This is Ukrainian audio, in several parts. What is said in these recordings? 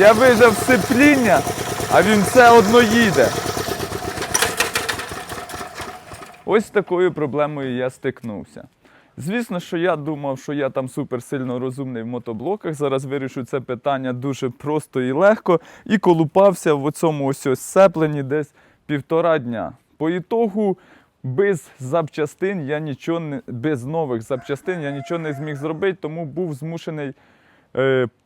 Я вижав сцепління, а він все одно їде. Ось такою проблемою я стикнувся. Звісно, що я думав, що я там суперсильно розумний в мотоблоках. Зараз вирішу це питання дуже просто і легко. І колупався в цьому ось ось сцепленні десь півтора дня. По ітогу, без запчастин я нічого не без нових запчастин я нічого не зміг зробити, тому був змушений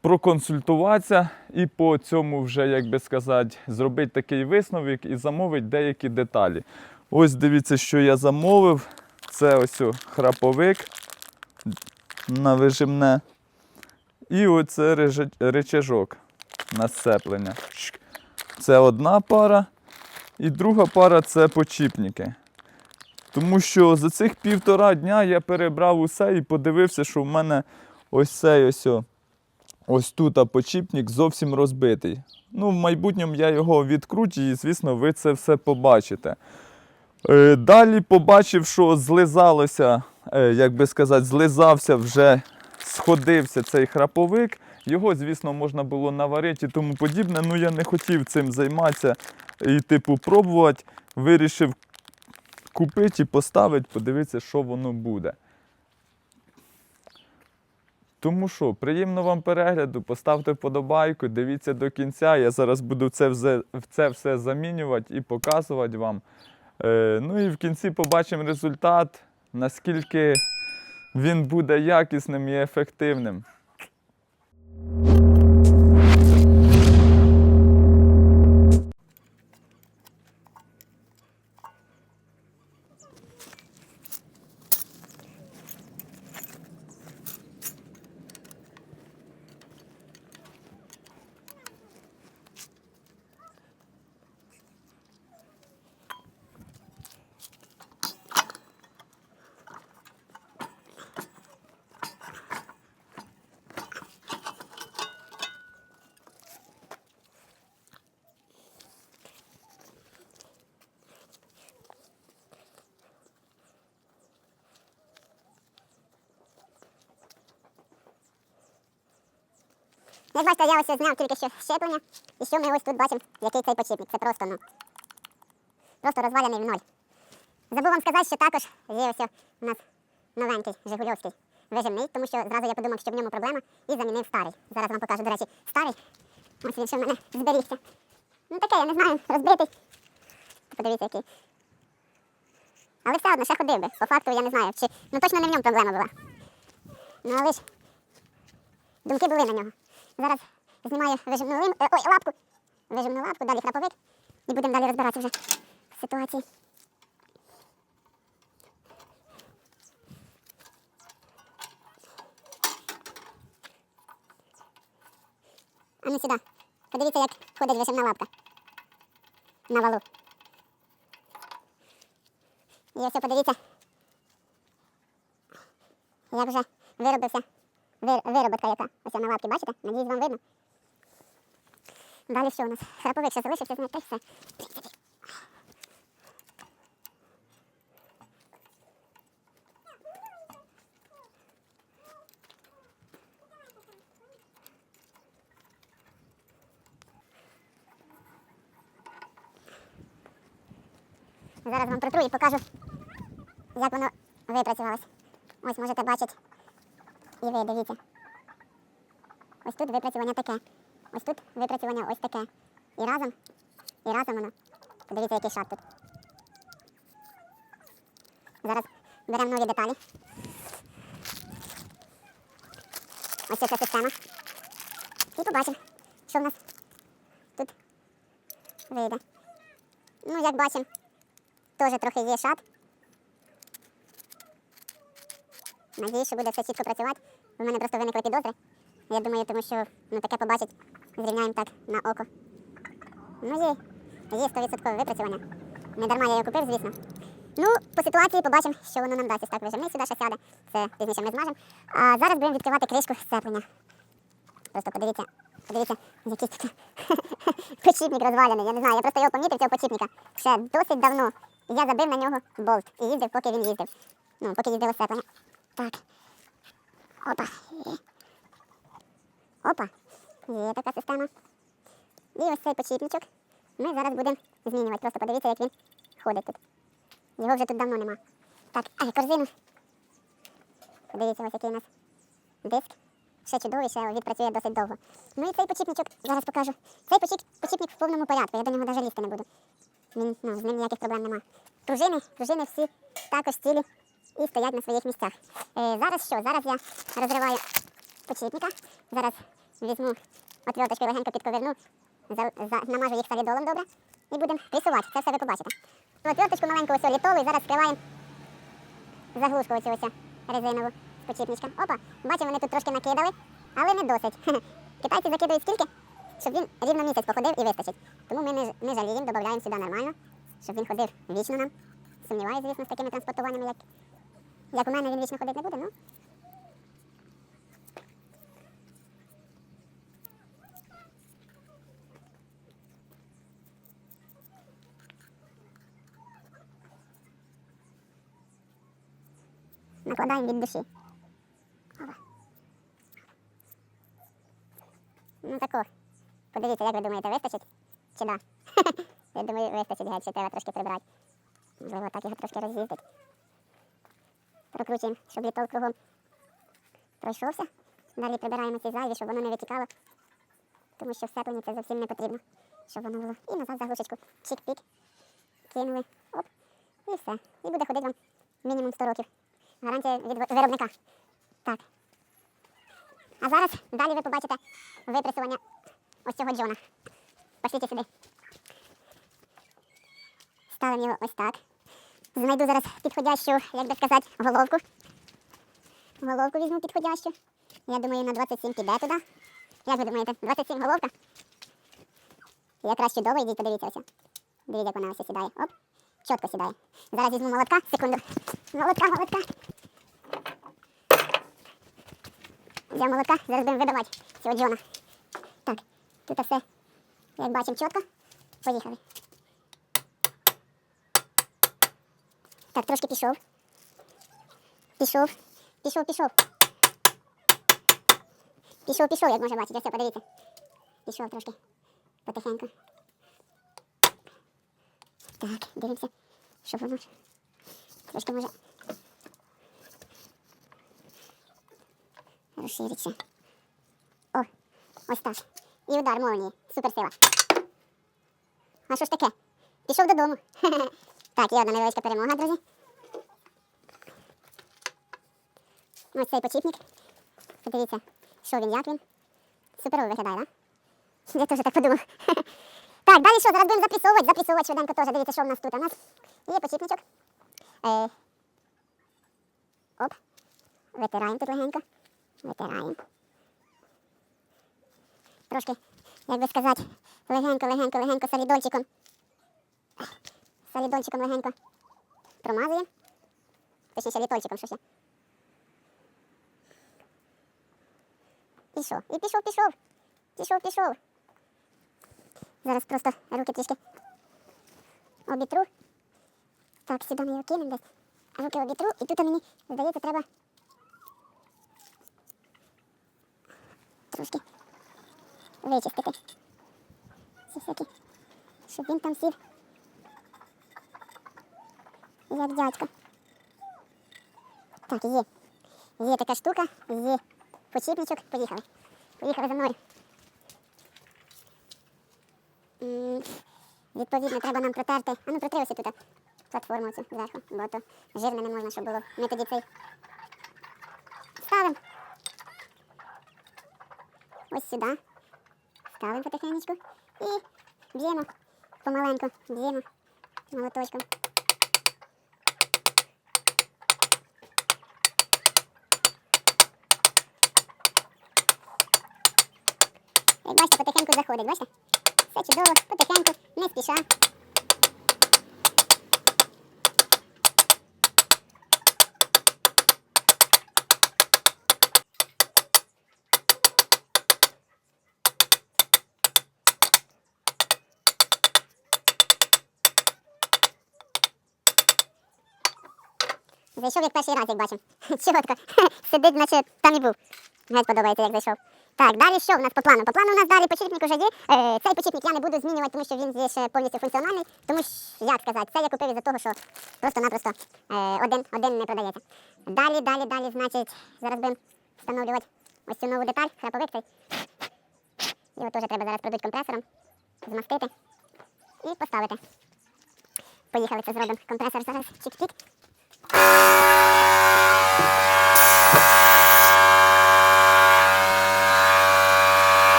проконсультуватися і по цьому вже, як би сказати, зробити такий висновок і замовити деякі деталі. Ось дивіться, що я замовив. Це ось храповик на вижимне. І оце речажок на сцеплення. Це одна пара. І друга пара це почіпники. Тому що за цих півтора дня я перебрав усе і подивився, що в мене ось цей ось, ось тут почіпник зовсім розбитий. Ну, в майбутньому я його відкручу і, звісно, ви це все побачите. Е, Далі побачив, що злизалося, е, як би сказати, злизався вже, сходився цей храповик. Його, звісно, можна було наварити і тому подібне. Ну я не хотів цим займатися і, типу, пробувати. Вирішив купити і поставити, подивитися, що воно буде. Тому що, приємно вам перегляду, поставте вподобайку, дивіться до кінця. Я зараз буду це все, це все замінювати і показувати вам. Е, ну і в кінці побачимо результат, наскільки він буде якісним і ефективним. Як бачите, я ось зняв тільки що щеплення, і що ми ось тут бачимо, який цей почіпник. Це просто, ну, просто розвалений в ноль. Забув вам сказати, що також є ось у нас новенький Жигульовський вижимний, тому що зразу я подумав, що в ньому проблема, і замінив старий. Зараз вам покажу, до речі, старий. Ось він ще в мене зберігся. Ну таке, я не знаю, розбитий. Подивіться, який. Але все одно ще ходив би. По факту я не знаю, чи. Ну точно не в ньому проблема була. Ну але ж думки були на нього. Зараз знімаю вижимну лим... е, ой, лапку. Вижимну лапку, далі храповик. І будемо далі розбиратися вже в ситуації. А ну сюди. Подивіться, як ходить вижимна лапка. На валу. І ось подивіться. Як вже виробився вир, вироботка яка. Ось на лапці, бачите? Надіюсь, вам видно. Далі що у нас? Храповик ще залишився знайти все. Зараз вам протру і покажу, як воно випрацювалося. Ось можете бачити. І ви дивіться. Ось тут випрацювання таке. Ось тут випрацювання ось таке. І разом, і разом воно. Подивіться, який шар тут. Зараз беремо нові деталі. Ось ця система. І побачимо, що в нас тут вийде. Ну, як бачимо, теж трохи є шат. Надіюсь, що буде все чітко працювати. У мене просто виникли підозри. Я думаю, тому що ну, таке побачить, зрівняємо так на око. Ну, є, є 100% випрацювання. Не дарма я його купив, звісно. Ну, по ситуації побачимо, що воно нам дасть. Ось так вижимний сюди ще сяде. Це пізніше ми змажемо. А зараз будемо відкривати кришку сцеплення. Просто подивіться, подивіться, який тут почіпник розвалений. Я не знаю, я просто його помітив, цього почіпника. Ще досить давно. Я забив на нього болт і їздив, поки він їздив. Ну, поки їздило сцеплення. Так. Опа. Опа. Є така система. І ось цей почіпничок ми зараз будемо змінювати. Просто подивіться, як він ходить тут. Його вже тут давно нема. Так, а корзину. Подивіться, ось який у нас диск. Ще чудовий, ще відпрацює досить довго. Ну і цей почіпничок зараз покажу. Цей почіп, почіпник в повному порядку, я до нього навіть лізти не буду. Він, ну, з ним ніяких проблем нема. Пружини, пружини всі також цілі і стоять на своїх місцях. Е, зараз що? Зараз я розриваю почіпника. Зараз візьму отверточку і легенько підковерну, намажу їх солідолом добре і будемо пресувати. Це все ви побачите. Отверточку маленьку ось літову і зараз скриваємо заглушку оцю ось резинову з почіпничка. Опа, бачимо, вони тут трошки накидали, але не досить. Китайці закидують стільки, щоб він рівно місяць походив і вистачить. Тому ми не, не жаліємо, додаємо сюди нормально, щоб він ходив вічно нам. Сумніваюся, звісно, з такими транспортуваннями, як, як у мене він вічно ходити не буде, ну. Накладаємо від душі. Опа. Ну тако. Подивіться, як ви думаєте, вистачить? Чи да? Я думаю, вистачить геть, ще треба трошки прибрати. Можливо, так його трошки роз'їздить. Прокручуємо, щоб літол кругом пройшовся. Далі прибираємо ці зайві, щоб воно не витікало. Тому що в це зовсім не потрібно, щоб воно було. І назад заглушечку. Чик-пік. Кинули. Оп. І все. І буде ходити вам мінімум 100 років. Гарантія від виробника. Так. А зараз далі ви побачите випресування ось цього Джона. Пошліть сюди. Ставимо його ось так. Знайду зараз підходящу, як би сказати, головку. Головку візьму підходящу. Я думаю, на 27 піде туди. Як ви думаєте, 27 головка? Якраз чудово, йдіть, подивіться ось. Дивіться, як вона ось сідає. Оп, чітко сідає. Зараз візьму молотка, секунду. Молотка, молотка. Взяв молотка, зараз будемо вибивати цього Джона. Так, тут все, як бачимо, чітко. Поїхали. Так, трошки пішов. Пішов. Пішов, пішов. Пішов, пішов, як можна бачити. Ось, подивіться. Пішов трошки. Потихеньку. Так, дивимося, щоб воно трошки може розшириться. О, ось так. І удар молнії. Суперсила. А що ж таке? Пішов додому. Так, є одна невеличка перемога, друзі. Ось цей почіпник. Подивіться, що він, як він. Суперово виглядає? Да? Я теж так подумав. Так, далі що? Зараз будемо запресовувати, запресовувати швиденько теж. Дивіться, що в нас тут. У нас є почіпничок. Е, оп. Витираємо тут легенько. Витираємо. Трошки, як би сказати, легенько, легенько, легенько солідольчиком. Солідольчиком легенько промазуємо. Точніше, літольчиком що ще. І що? І пішов, пішов. Пішов, пішов. Зараз просто руки трішки обітру. Так, сюди ми його кинемо десь. Руки обітру. І тут мені, здається, треба трошки вичистити. Ці всякі, щоб він там сів. Як дядько. Так, є. Є така штука, є почіпничок. Поїхали. Поїхали за мною. Відповідно, треба нам протерти. А ну протри ось тут платформу цю зверху, бо то жирне не можна, щоб було. Ми тоді цей ставимо. Ось сюди. Ставимо потихенечку і б'ємо помаленьку, б'ємо молоточком. Як бачите, потихеньку заходить, бачите? Все чудово, потихеньку, не спіша. Зайшов як перший раз, як бачимо. Чітко. Сидить, наче там і був. Геть подобається, як зайшов. Так, далі що в нас по плану? По плану у нас далі почіпник уже є. Е, цей почіпник я не буду змінювати, тому що він є ще повністю функціональний. Тому що, як сказати, це я купив із-за того, що просто-напросто е, один, один не продається. Далі, далі, далі, значить, зараз будемо встановлювати ось цю нову деталь, храповик цей. Його теж треба зараз продуть компресором, змастити і поставити. Поїхали, це зробимо. Компресор зараз чик-чик.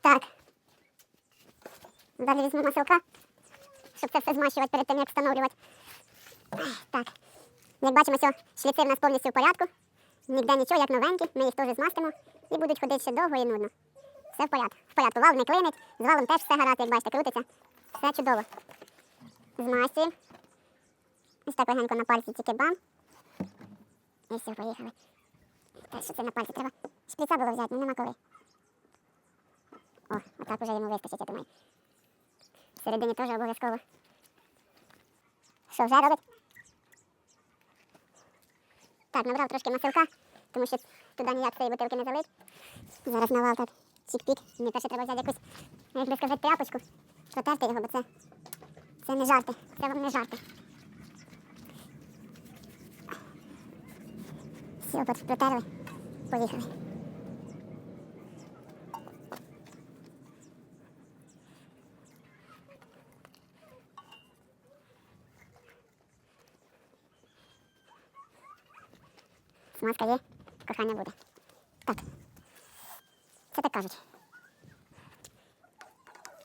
Так. Візьму маселка, щоб це все змащувати перед тим, як встановлювати. Так. Як бачимо, все, шліци в нас повністю в порядку. Ніде нічого, як новенькі, ми їх теж змастимо і будуть ходити ще довго і нудно. Все в порядку. В порядку. Вал не клинить, з валом теж все гаразд, як бачите, крутиться. Все чудово. Змастюємо. Ось так легенько на пальці тільки бам. І все, поїхали. Та що це на пальці треба? Шприца було взяти, ну нема коли. О, отак уже йому вистачить, я думаю. Всередині теж обов'язково. Що, вже робить? Так, набрав трошки масилка, тому що туди ніяк цієї бутилки не залить. Зараз навал так чік-пік. Мені перше треба взяти якусь, як би сказати, тряпочку, протерти його, бо це, це не жарти. Це вам не жарти. Все, от протерли. Поїхали. Смазка є, кохання буде. Так. Це так кажуть.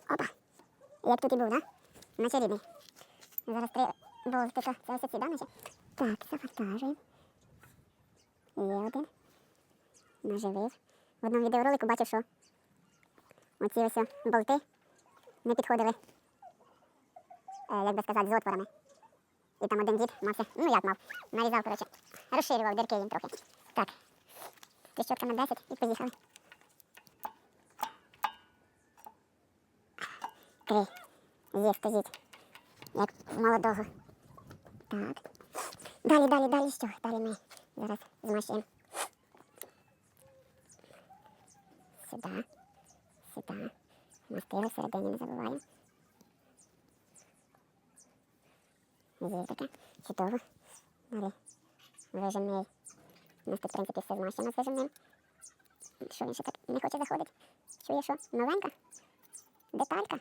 Опа. Як тут і був, да? Наче рідний. Зараз три болтика. Це ось ці, да, наче? Так, завантажуємо. Є один. Наживив. В одному відеоролику бачив, що оці ось болти не підходили, е, як би сказати, з отворами. І там один дід мався, ну як мав, нарізав, коротше, розширював дірки їм трохи. Так, тріщотка на 10 і поїхали. Три. Є, стоїть. Як молодого. Так. Далі, далі, далі що? Далі ми зараз змащуємо. Сюди. Сюди. Мастили всередині не забуваємо. Таке. Чудово. Далі. Вижимний. У нас тут, в принципі, все змащено з вижимним. Що він ще так не хоче заходити? Чує, що новенька? Деталька?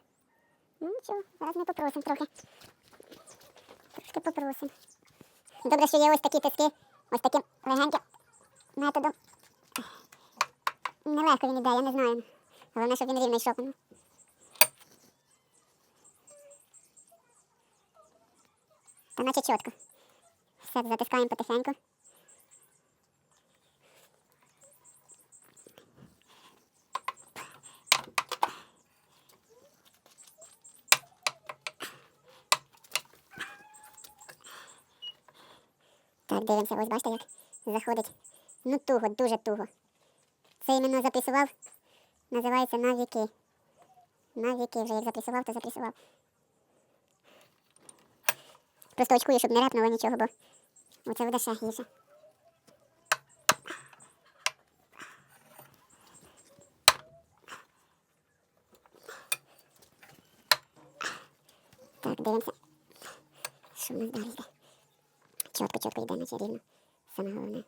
Ну нічого, зараз ми попросимо трохи. Трошки попросимо. Добре, що є ось такі тиски, ось таким легеньким методом. Нелегко він іде, я не знаю. Головне, щоб він рівний йшов. Ну. Наче чітко. Все, затискаємо потихеньку. Так, дивимося, ось бачите, як заходить. Ну туго, дуже туго. Це іменно запресував. Називається на віки. На віки вже як запресував, то запресував. Просто очкую, щоб не репнуло нічого, бо оце буде ще гірше. Так, дивимося. Що в нас далі йде? Чітко, чітко йде, наче рівно. Саме головне.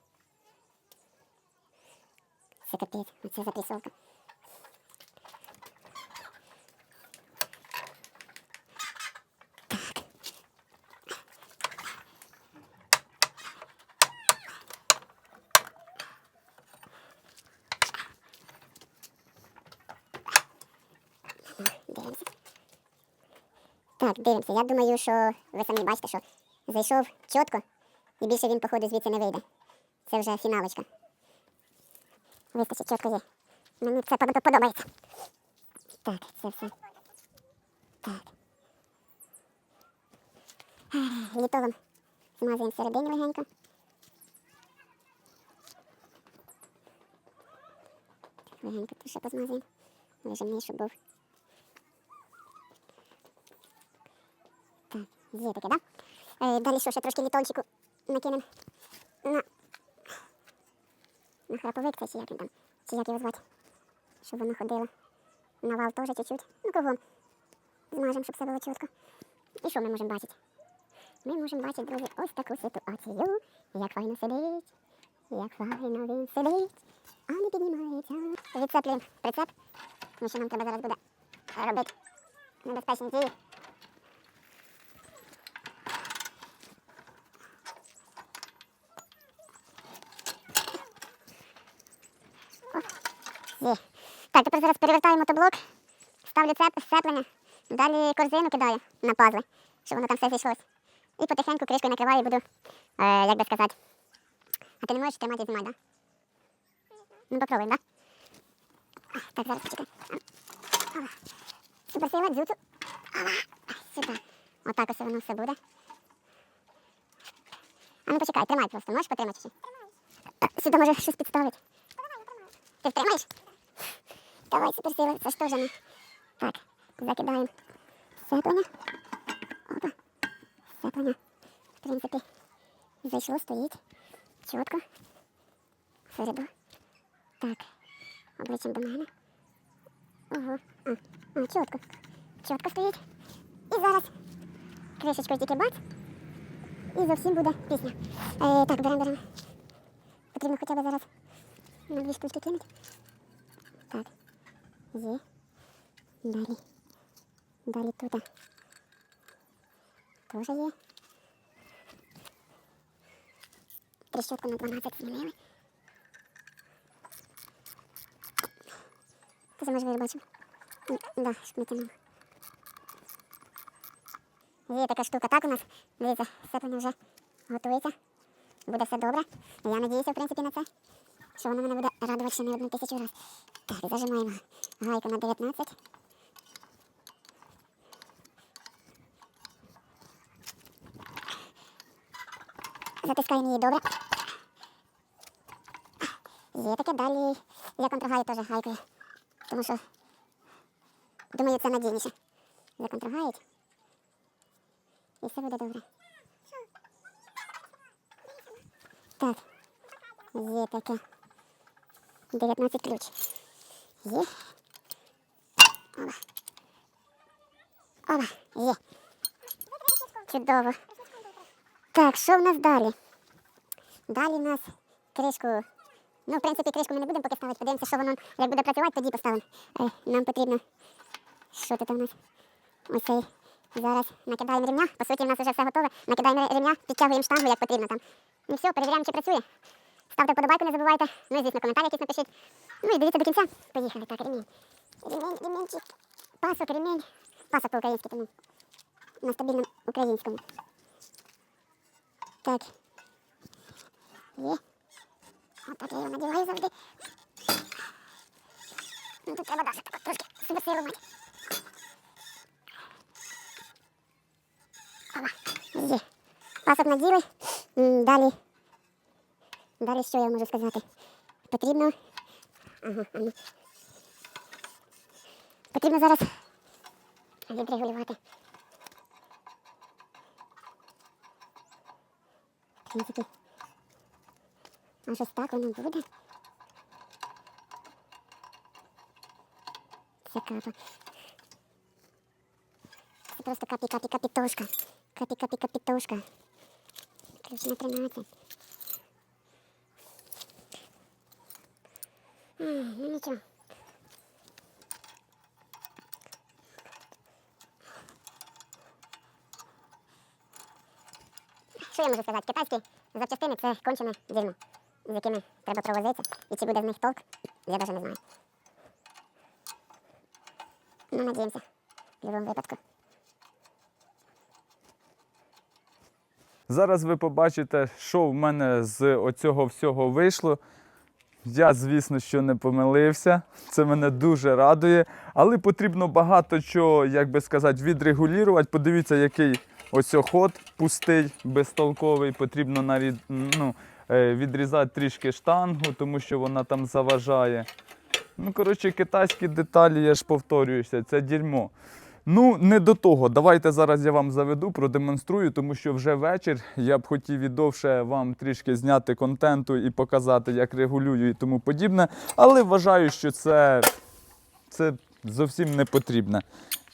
Це капець, оце запресовка. Дивимося. Так, дивимося. Я думаю, що ви самі бачите, що зайшов чітко і більше він, походу, звідси не вийде. Це вже фіналочка. Вистачить чітко є. Мені це подобається. Так, це все. Так. Ех, Літолом змазуємо всередині легенько. Легенько тут ще позмазуємо. Вижимний, щоб був. Є таке, так? Да? Е, далі що, ще трошки літончику накинемо на, на храповик, це чи як він там, чи як його звати, щоб воно ходило. На вал теж чуть-чуть. Ну кругом. Змажемо, щоб все було чітко. І що ми можемо бачити? Ми можемо бачити, друзі, ось таку ситуацію. Як файно сидить, як файно він сидить, а не піднімається. Відцеплюємо прицеп, тому що нам треба зараз буде робити небезпечні дії. Є. Так, тепер зараз перевертаю мотоблок, ставлю цеп, сцеплення, далі корзину кидаю на пазли, щоб воно там все зійшлось. І потихеньку кришкою накриваю і буду, е, як би сказати. А ти не можеш тримати і знімати, так? Да? Ну попробуємо, так? Да? Так, зараз почекай. Ала. Супер сила, дзюцу. Сюди. Отак ось воно все буде. А ну почекай, тримай просто. Можеш потримати ще? Сюди може щось підставити. Ти втримаєш? Давай, суперсила, це ж теж ми. Так, закидаємо сеплення. Опа. Сеплення. В принципі, зайшло, стоїть. Чітко. Середу. Так. Обличчям до мене. Ого. А, а, чітко. Чітко стоїть. І зараз кришечкою тільки бац. І зовсім буде пісня. Е, так, беремо, беремо. Потрібно хоча б зараз на дві штучки кинути. Так. Є. Далі. Далі тут. Теж є. Трещотку на 12 змінили. Ти може я бачив? М, Да, щоб не тягнуло. Є така штука. Так у нас, дивіться, сцеплення вже готується. Буде все добре. Я надіюся, в принципі, на це Що воно мене буде радувати ще не одну тисячу раз. Так, зажимаємо гайку на 19. Затискаємо її добре. Є таке далі. Я контрагаю теж гайкою. Тому що думаю, це надійніше. Законтрагають. І все буде добре. Так. Є таке. 19 ключ. Є. Оба. Оба. Є. Чудово. Так, що в нас далі? Далі в нас кришку. Ну, в принципі, кришку ми не будемо поки ставити. Подивимося, що воно як буде працювати, тоді поставимо. Е, нам потрібно. Що тут у нас? Ось цей. Зараз накидаємо рівня. По суті, в нас вже все готове. Накидаємо рівня, підтягуємо штангу, як потрібно там. Ну все, перевіряємо, чи працює. Ставте вподобайку, не забувайте. Ну і звісно, коментар якийсь напишіть. Ну і дивіться до кінця. Поїхали. Так, ремінь. Ремінь, ремінчик. Пасок, ремінь. Пасок по-українськи, тому на стабільному українському. Так. Є. Отак я його надіваю завжди. Ну тут треба даже так трошки себе силу мати. Ова. Є. Пасок наділи. Далі. Далі що я можу сказати? Потрібно. Ага, ну. Потрібно зараз відрегулювати. В принципі. Так воно буде. Це капа. Це просто капі-капі-капітошка. Капі-капі-капітошка. Ключ на 13. Ну. Що я можу сказати? Китайські запчастини це кончене дерьмо, з якими треба провозитися. І чи буде з них толк, я навіть не знаю. Ну, надіємося. В будь-якому випадку. Зараз ви побачите, що в мене з оцього всього вийшло. Я, звісно, що не помилився. Це мене дуже радує. Але потрібно багато чого, як би сказати, відрегулювати. Подивіться, який ось ход пустий, безтолковий. Потрібно навіть ну, е, відрізати трішки штангу, тому що вона там заважає. Ну, коротше, китайські деталі, я ж повторююся, це дерьмо. Ну, не до того. Давайте зараз я вам заведу, продемонструю, тому що вже вечір. Я б хотів і довше вам трішки зняти контенту і показати, як регулюю і тому подібне. Але вважаю, що це, це зовсім не потрібне.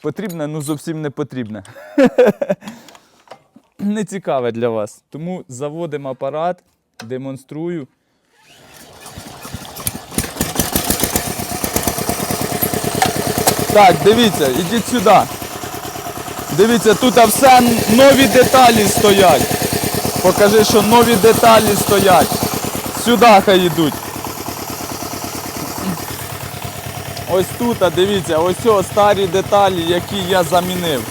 Потрібне, ну зовсім не потрібне. Не цікаве для вас. Тому заводимо апарат, демонструю. Так, дивіться, ідіть сюди. Дивіться, тут все нові деталі стоять. Покажи, що нові деталі стоять. Сюди хай йдуть. Ось тут, дивіться, ось о, старі деталі, які я замінив.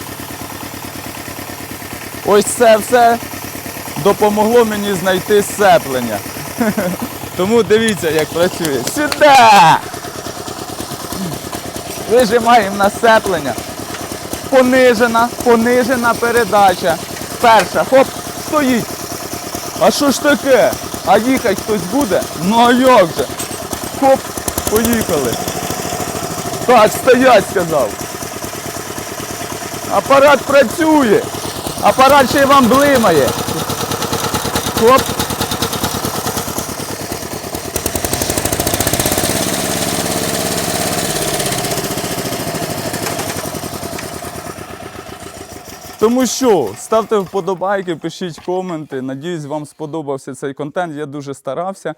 Ось це все допомогло мені знайти сцеплення. Тому дивіться, як працює. Сюди! Вижимаємо на сцеплення. Понижена, понижена передача. Перша, хоп, стоїть. А що ж таке? А їхати хтось буде? Ну а як же? Хоп, поїхали. Так, стоять, сказав. Апарат працює. Апарат ще й вам блимає. Хоп. Тому що ставте вподобайки, пишіть коменти. Надіюсь, вам сподобався цей контент. Я дуже старався,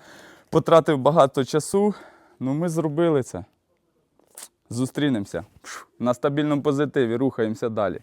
потратив багато часу. Ну, ми зробили це. Зустрінемося на стабільному позитиві, рухаємося далі.